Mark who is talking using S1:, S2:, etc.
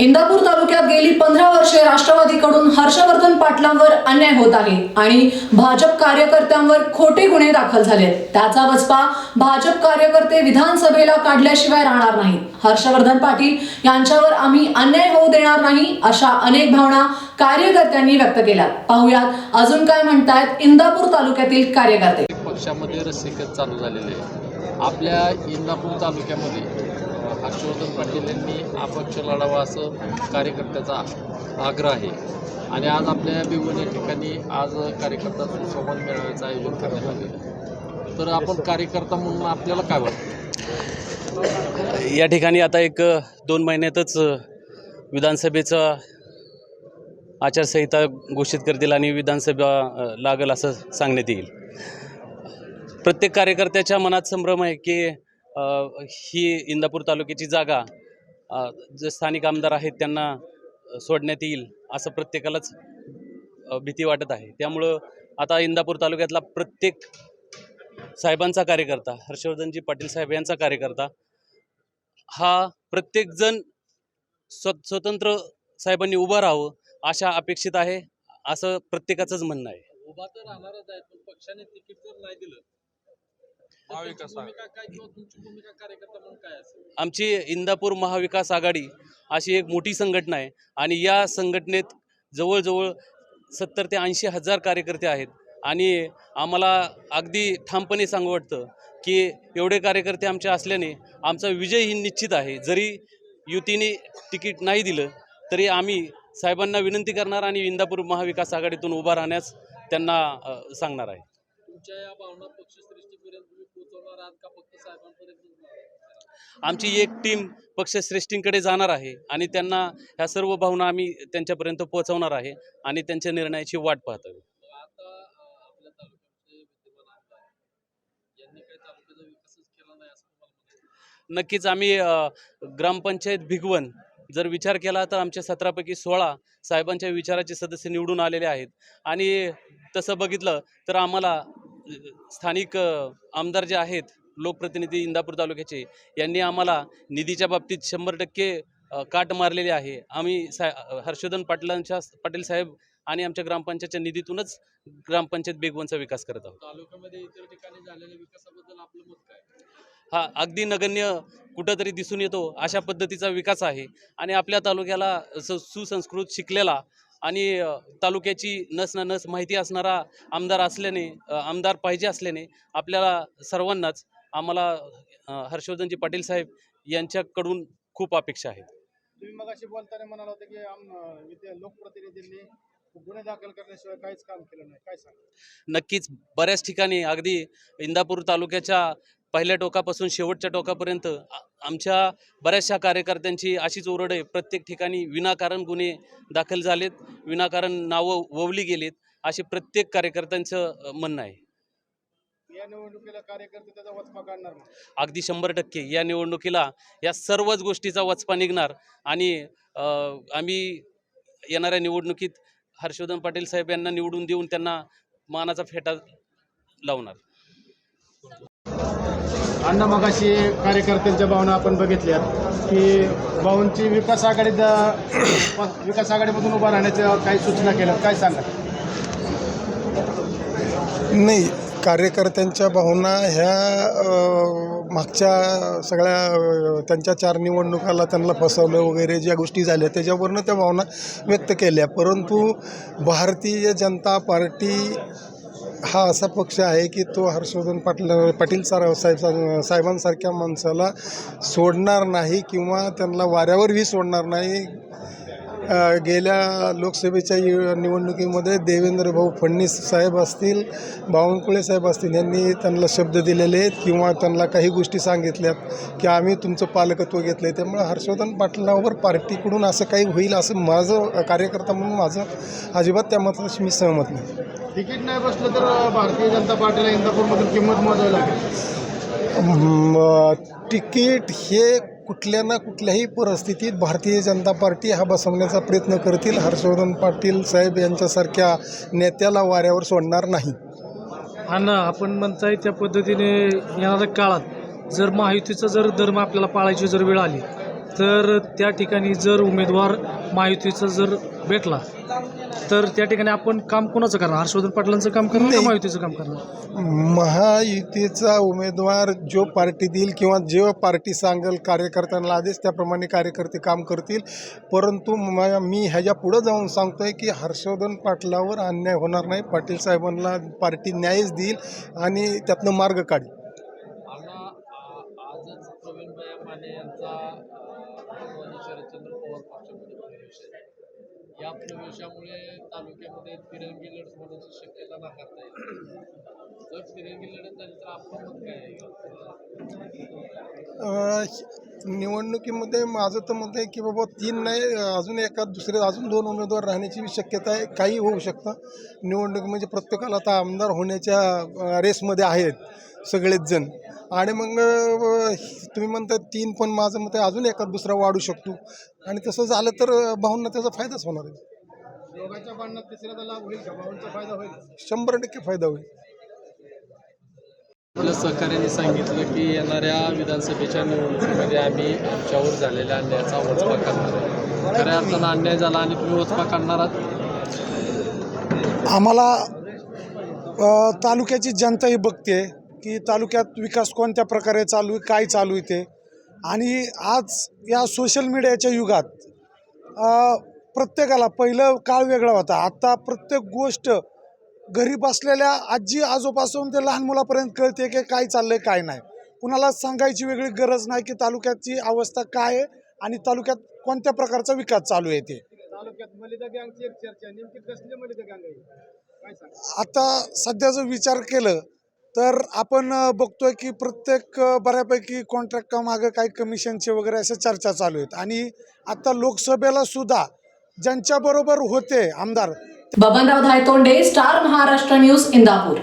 S1: इंदापूर तालुक्यात गेली पंधरा वर्षे राष्ट्रवादीकडून हर्षवर्धन पाटलांवर अन्याय होत आहे आणि भाजप कार्यकर्त्यांवर खोटे गुन्हे दाखल झालेत. त्याचा वचपा भाजप कार्यकर्ते विधानसभेला काढल्याशिवाय राहणार नाही. हर्षवर्धन पाटील यांच्यावर आम्ही अन्याय होऊ देणार नाही अशा अनेक भावना कार्यकर्त्यांनी व्यक्त केल्या. पाहुयात अजून काय म्हणतायत इंदापूर तालुक्यातील कार्यकर्ते.
S2: पक्षामध्ये रस्सीकत चालू झालेले आपल्या इंदापूर तालुक्यामध्ये हर्षवर्धन पाटील यांनी अपक्ष लढावा असं कार्यकर्त्याचा आग्रह आहे. आणि आज आपल्या बिगुन ठिकाणी आज कार्यकर्ता संवाद मेळाव्याचं आयोजन करण्यात आलेलं तर आपण कार्यकर्ता म्हणून आपल्याला काय वाटतं?
S3: या ठिकाणी आता एक दोन महिन्यातच विधानसभेचा आचारसंहिता घोषित करतील आणि विधानसभा लागेल असं सांगण्यात येईल. प्रत्येक कार्यकर्त्याच्या मनात संभ्रम आहे की ही इंदापूर तालुक्याची जागा जे स्थानिक आमदार आहेत त्यांना सोडण्यात येईल असं प्रत्येकालाच भीती वाटत आहे. त्यामुळं आता इंदापूर तालुक्यातला प्रत्येक साहेबांचा कार्यकर्ता हर्षवर्धनजी पाटील साहेब यांचा कार्यकर्ता हा प्रत्येकजण स्व स्वतंत्र साहेबांनी उभं राहावं अशा अपेक्षित आहे असं प्रत्येकाचंच म्हणणं आहे.
S2: उभा तर राहणारच आहे पण पक्षाने तिकीट जर नाही दिलं. तर त्यांची भूमिका काय किंवा तुमची भूमिका कार्यकर्ता म्हणून काय असेल?
S3: आमची इंदापूर महाविकास आघाडी अशी एक मोठी संघटना आहे आणि या संघटनेत जवळजवळ सत्तर ते ऐंशी हजार कार्यकर्ते आहेत. आणि आम्हाला अगदी ठामपणे सांगू वाटतं की एवढे कार्यकर्ते आमच्या असल्याने आमचा विजय ही निश्चित आहे. जरी युतीने तिकीट नाही दिलं तरी आम्ही साहेबांना विनंती करणार आणि इंदापूर महाविकास आघाडीतून उभा राहण्यास त्यांना सांगणार आहे.
S2: तुमच्या या भावना पक्षश्रेष्ठीपर्यंत आहात का फक्त साहेबांपर्यंत
S3: आमची एक टीम पक्षश्रेष्ठींकडे जाणार आहे आणि त्यांना ह्या सर्व भावना आम्ही त्यांच्यापर्यंत पोहोचवणार आहे आणि त्यांच्या निर्णयाची वाट पाहत आहोत. नक्कीच आम्ही ग्रामपंचायत भिगवण जर विचार केला तर आमच्या सतरापैकी सोळा साहेबांच्या विचाराचे सदस्य निवडून आलेले आहेत. आणि तसं बघितलं तर आम्हाला स्थानिक आमदार जे आहेत लोकप्रतिनिधी इंदापूर तालुक्याचे यांनी आम्हाला निधीच्या बाबतीत शंभर टक्के काट मारलेली आहे. आम्ही सा हर्षवर्धन पाटलांच्या पाटील साहेब आणि आमच्या ग्रामपंचायतच्या निधीतूनच ग्रामपंचायत बेगवनचा विकास करत आहोत.
S2: तालुक्यामध्ये इतर ठिकाणी झालेल्या विकासाबद्दल आपलं मत काय?
S3: हा अगदी नगण्य कुठंतरी दिसून येतो अशा पद्धतीचा विकास आहे आणि आपल्या तालुक्याला सुसंस्कृत शिकलेला आणि तालुक्याची नस ना नस माहिती असणारा आमदार असल्याने आमदार पाहिजे असल्याने आपल्याला सर्वांनाच आम्हाला हर्षवर्धनजी पाटील साहेब यांच्याकडून खूप अपेक्षा आहेत.
S4: तुम्ही मग अशी बोलताना म्हणाला होतं की लोकप्रतिनिधींनी गुन्हे दाखल करण्याशिवाय काहीच काम केलं नाही. काय सांगा
S3: नक्कीच बऱ्याच ठिकाणी अगदी इंदापूर तालुक्याच्या पहिल्या टोकापासून शेवटच्या टोकापर्यंत आमच्या बऱ्याचशा कार्यकर्त्यांची अशीच ओरड आहे. प्रत्येक ठिकाणी विनाकारण गुन्हे दाखल झालेत विनाकारण नावं ववली गेलीत असे प्रत्येक कार्यकर्त्यांचं म्हणणं आहे.
S4: या निवडणुकीला कार्यकर्ते त्याचा वचपा काढणार मग?
S3: अगदी शंभर टक्के. या निवडणुकीला या सर्वच गोष्टीचा वचपा निघणार आणि आम्ही येणाऱ्या निवडणुकीत हर्षवर्धन पाटील साहेब यांना निवडून देऊन त्यांना मानाचा फेटा लावणार.
S4: अण्णा मगाशी कार्यकर्त्यांच्या भावना आपण बघितल्यात की भाऊंची विकास आघाडी विकास आघाडीमधून उभा राहण्याच्या काही सूचना केल्या काय सांगा
S5: नाही कार्यकर्त्यांच्या भावना ह्या मागच्या सगळ्या त्यांच्या चार निवडणुकाला त्यांना फसवलं वगैरे ज्या गोष्टी झाल्या त्याच्यावरनं त्या भावना व्यक्त केल्या. परंतु भारतीय जनता पार्टी हा असा पक्ष आहे की तो हर्षवर्धन पाटील पाटील सारा साहेब साहेबांसारख्या माणसाला सोडणार नाही किंवा त्यांना वाऱ्यावरही सोडणार नाही. गेल्या लोकसभेच्या यु- निवडणुकीमध्ये देवेंद्र भाऊ फडणवीस साहेब असतील बावनकुळे साहेब असतील यांनी त्यांना शब्द दिलेले आहेत किंवा त्यांना काही गोष्टी सांगितल्यात की आम्ही तुमचं पालकत्व घेतलं आहे त्यामुळे हर्षवर्धन पाटलावर पार्टीकडून असं काही होईल असं माझं कार्यकर्ता म्हणून माझं अजिबात त्या मताशी मी सहमत नाही.
S4: तिकीट नाही बसलं तर भारतीय जनता पार्टीला इंदापूरमधून किंमत मोजावी लागेल.
S5: तिकीट हे कुठल्या ना कुठल्याही परिस्थितीत भारतीय जनता पार्टी हा बसवण्याचा प्रयत्न करतील. हर्षवर्धन पाटील साहेब यांच्यासारख्या नेत्याला वाऱ्यावर सोडणार नाही.
S6: आणि आपण म्हणताय त्या पद्धतीने येणाऱ्या काळात जर महायुतीचा जर धर्म आपल्याला पाळायची जर वेळ आली तर त्या ठिकाणी जर उमेदवार महायुतीचा जर भेटला तर त्या ठिकाणी आपण काम कोणाचं करणार? हर्षवर्धन पाटलांचं काम करणार का. महायुतीचं काम करणार?
S5: महायुतीचा उमेदवार जो पार्टी देईल किंवा जो पार्टी सांगेल कार्यकर्त्यांना आदेश त्याप्रमाणे कार्यकर्ते काम करतील. परंतु म- मी ह्याच्या पुढं जाऊन सांगतोय की हर्षवर्धन पाटलावर अन्याय होणार नाही. पाटील साहेबांना पार्टी न्यायच देईल आणि त्यातनं मार्ग काढेल.
S2: या प्रवेशामुळे तालुक्यामध्ये तिरंगी लढत होण्याची शक्यता नाकारता येईल. जर तिरंगी लढत झाली तर आपण मत काय?
S5: निवडणुकीमध्ये माझं तर मत आहे की बाबा तीन नाही अजून एका दुसरे अजून दोन उमेदवार राहण्याची शक्यता आहे. काही होऊ शकतं. निवडणूक म्हणजे प्रत्येकाला आता आमदार होण्याच्या रेसमध्ये आहेत. सगळेच जण. आणि मग तुम्ही म्हणता तीन पण माझं मत अजून एका दुसरा वाढू शकतो. आणि तसं झालं तर भाऊंना त्याचा फायदाच होणार आहे. शंभर टक्के फायदा होईल.
S2: आपल्या सहकार्याने सांगितलं की येणाऱ्या विधानसभेच्या निवडणुकीमध्ये आम्ही आमच्यावर झालेल्या अन्यायाचा वचपा करणार आहे खऱ्या अर्थानं अन्याय झाला आणि तुम्ही वचपा करणार आहात?
S7: आम्हाला तालुक्याची जनताही बघते. की तालुक्यात विकास कोणत्या प्रकारे चालू आहे काय चालू आहे ते. आणि आज या सोशल मीडियाच्या युगात प्रत्येकाला पहिलं काळ वेगळा होता. आता प्रत्येक गोष्ट घरी बसलेल्या आजी आजोपासून ते लहान मुलापर्यंत कळते की काय चाललंय काय नाही. कुणाला सांगायची वेगळी गरज नाही की तालुक्याची अवस्था काय आहे आणि तालुक्यात कोणत्या प्रकारचा विकास चालू आहे ते.
S4: आहे.
S7: आता सध्या जर विचार केलं तर आपण बघतोय की प्रत्येक बऱ्यापैकी कॉन्ट्रॅक्ट मागं काही कमिशनचे वगैरे अशा चर्चा चालू आहेत. आणि आता लोकसभेला सुद्धा ज्यांच्याबरोबर होते आमदार
S1: बबनराव धायतोंडे स्टार महाराष्ट्र न्यूज इंदापूर.